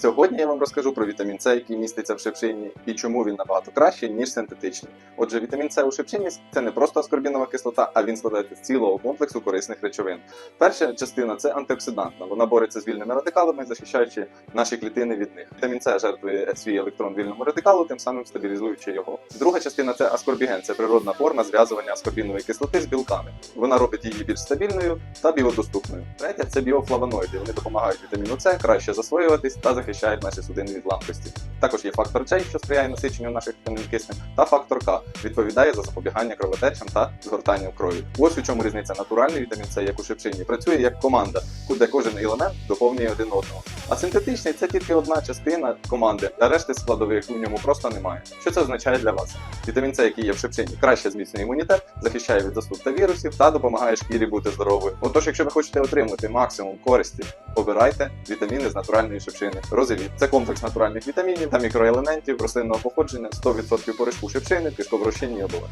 Сьогодні я вам розкажу про вітамін С, який міститься в шипшині, і чому він набагато кращий, ніж синтетичний. Отже, вітамін С у шипшині це не просто аскорбінова кислота, а він складається з цілого комплексу корисних речовин. Перша частина це антиоксидантна. Вона бореться з вільними радикалами, захищаючи наші клітини від них. Вітамін С жертвує свій електрон вільному радикалу, тим самим стабілізуючи його. Друга частина це аскорбіген, це природна форма зв'язування аскорбінової кислоти з білками. Вона робить її більш стабільною та біодоступною. Третя це біофлавоноїди. Вони допомагають вітаміну С краще засвоюватись та захищають наші судини від ламкості. Також є фактор J, що сприяє насиченню наших вітамін киснем, та фактор К відповідає за запобігання кровотечам та згортанню крові. Ось у чому різниця натуральний вітамін С, як у шипшині, працює як команда, де кожен елемент доповнює один одного. А синтетичний це тільки одна частина команди, а решти складових у ньому просто немає. Що це означає для вас? Вітамін С, який є в шипшині, краще зміцнює імунітет, захищає від застуд та вірусів та допомагає шкірі бути здоровою. Отож, якщо ви хочете отримати максимум користі, обирайте вітаміни з натуральної шипшини. Розевіт це комплекс натуральних вітамінів та мікроелементів рослинного походження, 100% порошку шипшини, кишковрощинні і оболонці.